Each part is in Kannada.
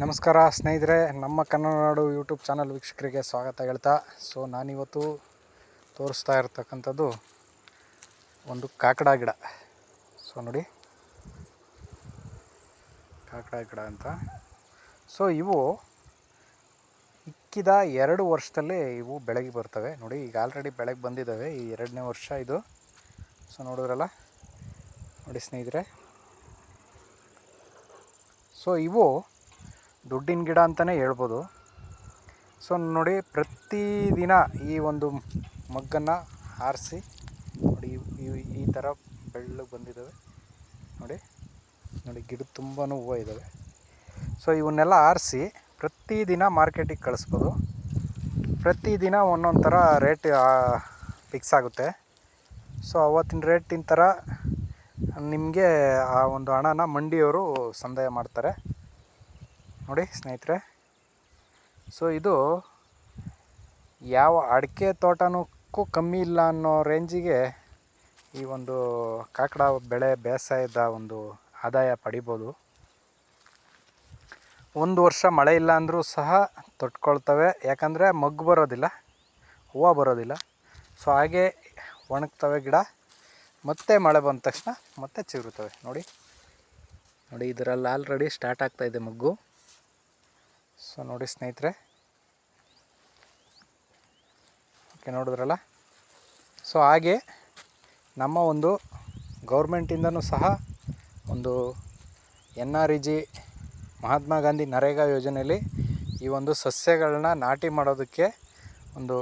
ನಮಸ್ಕಾರ ಸ್ನೇಹಿತರೆ, ನಮ್ಮ ಕನ್ನಡ ನಾಡು ಯೂಟ್ಯೂಬ್ ಚಾನಲ್ ವೀಕ್ಷಕರಿಗೆ ಸ್ವಾಗತ ಹೇಳ್ತಾ. ಸೊ, ನಾನಿವತ್ತು ತೋರಿಸ್ತಾ ಇರ್ತಕ್ಕಂಥದ್ದು ಒಂದು ಕಾಕಡ ಗಿಡ. ಸೊ, ನೋಡಿ. ಕಾಕಡ ಗಿಡ ಅಂತ. ಸೊ, ಇವು ಇಕ್ಕಿದ ಎರಡು ವರ್ಷದಲ್ಲೇ ಇವು ಬೆಳಗ್ಗೆ ಬರ್ತವೆ. ನೋಡಿ, ಈಗ ಆಲ್ರೆಡಿ ಬೆಳಗ್ಗೆ ಬಂದಿದ್ದಾವೆ ಈ ಎರಡನೇ ವರ್ಷ ಇದು. ಸೊ, ನೋಡಿದ್ರಲ್ಲ? ನೋಡಿ ಸ್ನೇಹಿತರೆ. ಸೊ, ಇವು ದುಡ್ಡಿನ ಗಿಡ ಅಂತಲೇ ಹೇಳ್ಬೋದು. ಸೊ ನೋಡಿ ಪ್ರತಿದಿನ ಈ ಒಂದು ಮಗ್ಗನ್ನು ಆರಿಸಿ, ನೋಡಿ, ಈ ಥರ ಬೆಳ್ಳಗೆ ಬಂದಿದ್ದಾವೆ ನೋಡಿ ನೋಡಿ ಗಿಡ ತುಂಬಾ ಹೂವು ಇದ್ದಾವೆ ಸೊ ಇವನ್ನೆಲ್ಲ ಆರಿಸಿ ಪ್ರತಿದಿನ ಮಾರ್ಕೆಟಿಗೆ ಕಳಿಸ್ಬೋದು. ಪ್ರತಿದಿನ ಒಂದೊಂದು ಥರ ರೇಟ್ ಫಿಕ್ಸ್ ಆಗುತ್ತೆ. ಸೊ ಅವತ್ತಿನ ರೇಟಿನ ಥರ ನಿಮಗೆ ಆ ಒಂದು ಹಣನ ಮಂಡಿಯವರು ಸಂದಾಯ ಮಾಡ್ತಾರೆ. ನೋಡಿ ಸ್ನೇಹಿತರೆ. ಸೊ ಇದು ಯಾವ ಅಡಿಕೆ ತೋಟನಕ್ಕೂ ಕಮ್ಮಿ ಇಲ್ಲ ಅನ್ನೋ ರೇಂಜಿಗೆ ಈ ಒಂದು ಕಾಕಡ ಬೆಳೆ ಬೇಸಾಯದ ಒಂದು ಆದಾಯ ಪಡಿಬೋದು. ಒಂದು ವರ್ಷ ಮಳೆ ಇಲ್ಲ ಅಂದರೂ ಸಹ ತೊಟ್ಕೊಳ್ತವೆ. ಯಾಕಂದರೆ ಮಗ್ಗು ಬರೋದಿಲ್ಲ, ಹೂವು ಬರೋದಿಲ್ಲ. ಸೊ ಹಾಗೆ ಒಣಗ್ತವೆ ಗಿಡ, ಮತ್ತೆ ಮಳೆ ಬಂದ ತಕ್ಷಣ ಮತ್ತೆ ಚಿಗುರುತ್ತವೆ. ನೋಡಿ ನೋಡಿ ಇದರಲ್ಲಿ ಆಲ್ರೆಡಿ ಸ್ಟಾರ್ಟ್ ಆಗ್ತಾಯಿದೆ ಮಗ್ಗು. ಸೊ ನೋಡಿ ಸ್ನೇಹಿತರೆ. ಓಕೆ, ನೋಡಿದ್ರಲ್ಲ? ಸೊ ಹಾಗೆ ನಮ್ಮ ಒಂದು ಗೌರ್ಮೆಂಟಿಂದನೂ ಸಹ ಒಂದು N R E G Mahatma Gandhi NREGA ಯೋಜನೆಯಲ್ಲಿ ಈ ಒಂದು ಸಸ್ಯಗಳನ್ನ ನಾಟಿ ಮಾಡೋದಕ್ಕೆ ಒಂದು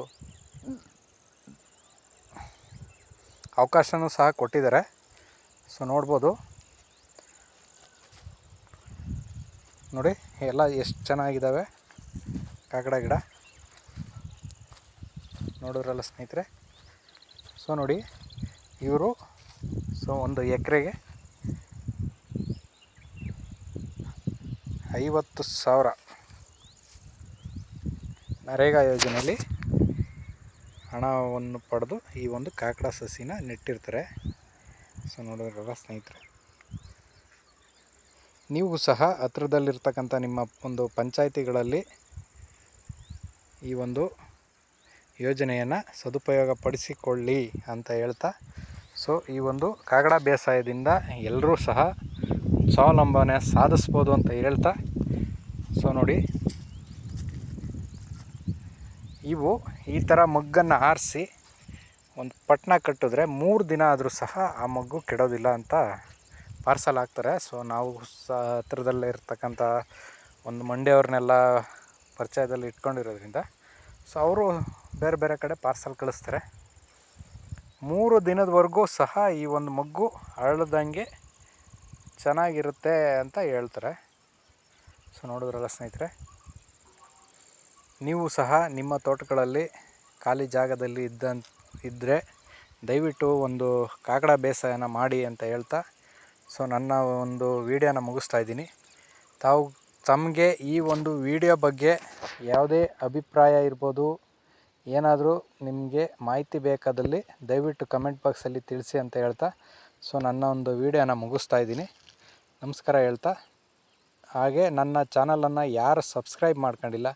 ಅವಕಾಶನೂ ಸಹ ಕೊಟ್ಟಿದ್ದಾರೆ. ಸೊ ನೋಡ್ಬೋದು. ನೋಡಿ ಎಲ್ಲ ಎಷ್ಟು ಚೆನ್ನಾಗಿದ್ದಾವೆ? ಕಾಕಡ ಗಿಡ. ನೋಡಿದ್ರಲ್ಲ ಸ್ನೇಹಿತರೆ? ಸೊ ನೋಡಿ, ಇವರು ಸೊ ಒಂದು ಎಕರೆಗೆ ಐವತ್ತು ಸಾವಿರ ನರೇಗಾ ಯೋಜನೆಯಲ್ಲಿ ಹಣವನ್ನು ಪಡೆದು ಈ ಒಂದು ಕಾಕಡ ಸಸಿನ ನೆಟ್ಟಿರ್ತಾರೆ. ಸೊ ನೋಡಿದ್ರಲ್ಲ ಸ್ನೇಹಿತರೆ? ನೀವು ಸಹ ಹತ್ರದಲ್ಲಿರ್ತಕ್ಕಂಥ ನಿಮ್ಮ ಒಂದು ಪಂಚಾಯಿತಿಗಳಲ್ಲಿ ಈ ಒಂದು ಯೋಜನೆಯನ್ನು ಸದುಪಯೋಗ ಪಡಿಸಿಕೊಳ್ಳಿ ಅಂತ ಹೇಳ್ತಾ, ಸೊ ಈ ಒಂದು ಕಾಗಡ ಬೇಸಾಯದಿಂದ ಎಲ್ಲರೂ ಸಹ ಸ್ವಾವಲಂಬನೆ ಸಾಧಿಸ್ಬೋದು ಅಂತ ಹೇಳ್ತಾ, ಸೊ ನೋಡಿ, ಇವು ಈ ಥರ ಮಗ್ಗನ್ನು ಆರಿಸಿ ಒಂದು ಪಟ್ಟಣ ಕಟ್ಟಿದ್ರೆ ಮೂರು ದಿನ ಆದರೂ ಸಹ ಆ ಮಗ್ಗು ಕೆಡೋದಿಲ್ಲ ಅಂತ ಪಾರ್ಸಲ್ ಹಾಕ್ತಾರೆ. ಸೊ ನಾವು ಸಹ ಹತ್ರದಲ್ಲೇ ಇರ್ತಕ್ಕಂಥ ಒಂದು ಮಂಡಿಯವ್ರನ್ನೆಲ್ಲ ಪರಿಚಯದಲ್ಲಿ ಇಟ್ಕೊಂಡಿರೋದ್ರಿಂದ ಸೊ ಅವರು ಬೇರೆ ಬೇರೆ ಕಡೆ ಪಾರ್ಸಲ್ ಕಳಿಸ್ತಾರೆ. ಮೂರು ದಿನದವರೆಗೂ ಸಹ ಈ ಒಂದು ಮಗ್ಗು ಅರಳದಂಗೆ ಚೆನ್ನಾಗಿರುತ್ತೆ ಅಂತ ಹೇಳ್ತಾರೆ. ಸೊ ನೋಡಿದ್ರಲ್ಲ ಸ್ನೇಹಿತರೆ, ನೀವು ಸಹ ನಿಮ್ಮ ತೋಟಗಳಲ್ಲಿ ಖಾಲಿ ಜಾಗದಲ್ಲಿ ಇದ್ದ ಇದ್ದರೆ ದಯವಿಟ್ಟು ಒಂದು ಕಾಕಡ ಬೇಸಾಯನ ಮಾಡಿ ಅಂತ ಹೇಳ್ತಾ ಸೊ ನನ್ನ ಒಂದು ವಿಡಿಯೋನ ಮುಗಿಸ್ತಾ ಇದ್ದೀನಿ. ತಾವು ತಮಗೆ ಈ ಒಂದು ವಿಡಿಯೋ ಬಗ್ಗೆ ಯಾವುದೇ ಅಭಿಪ್ರಾಯ ಇರ್ಬೋದು, ಏನಾದರೂ ನಿಮಗೆ ಮಾಹಿತಿ ಬೇಕಾದಲ್ಲಿ ದಯವಿಟ್ಟು ಕಮೆಂಟ್ ಬಾಕ್ಸಲ್ಲಿ ತಿಳಿಸಿ ಅಂತ ಹೇಳ್ತಾ, ಸೊ ನನ್ನ ಒಂದು ವಿಡಿಯೋನ ಮುಗಿಸ್ತಾ ಇದ್ದೀನಿ. ನಮಸ್ಕಾರ ಹೇಳ್ತಾ. ಹಾಗೆ ನನ್ನ ಚಾನಲನ್ನು ಯಾರು ಸಬ್ಸ್ಕ್ರೈಬ್ ಮಾಡ್ಕೊಂಡಿಲ್ಲ,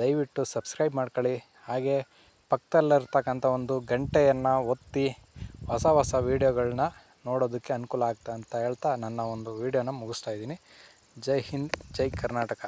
ದಯವಿಟ್ಟು ಸಬ್ಸ್ಕ್ರೈಬ್ ಮಾಡ್ಕೊಳ್ಳಿ. ಹಾಗೆ ಪಕ್ಕದಲ್ಲಿರ್ತಕ್ಕಂಥ ಒಂದು ಗಂಟೆಯನ್ನು ಒತ್ತಿ ಹೊಸ ಹೊಸ ವೀಡಿಯೋಗಳನ್ನ ನೋಡೋದಕ್ಕೆ ಅನುಕೂಲ ಆಗ್ತಾ ಅಂತ ಹೇಳ್ತಾ ನನ್ನ ಒಂದು ವಿಡಿಯೋನ ಮುಗಿಸ್ತಾ ಇದ್ದೀನಿ. ಜೈ ಹಿಂದ್ ಜೈ ಕರ್ನಾಟಕ.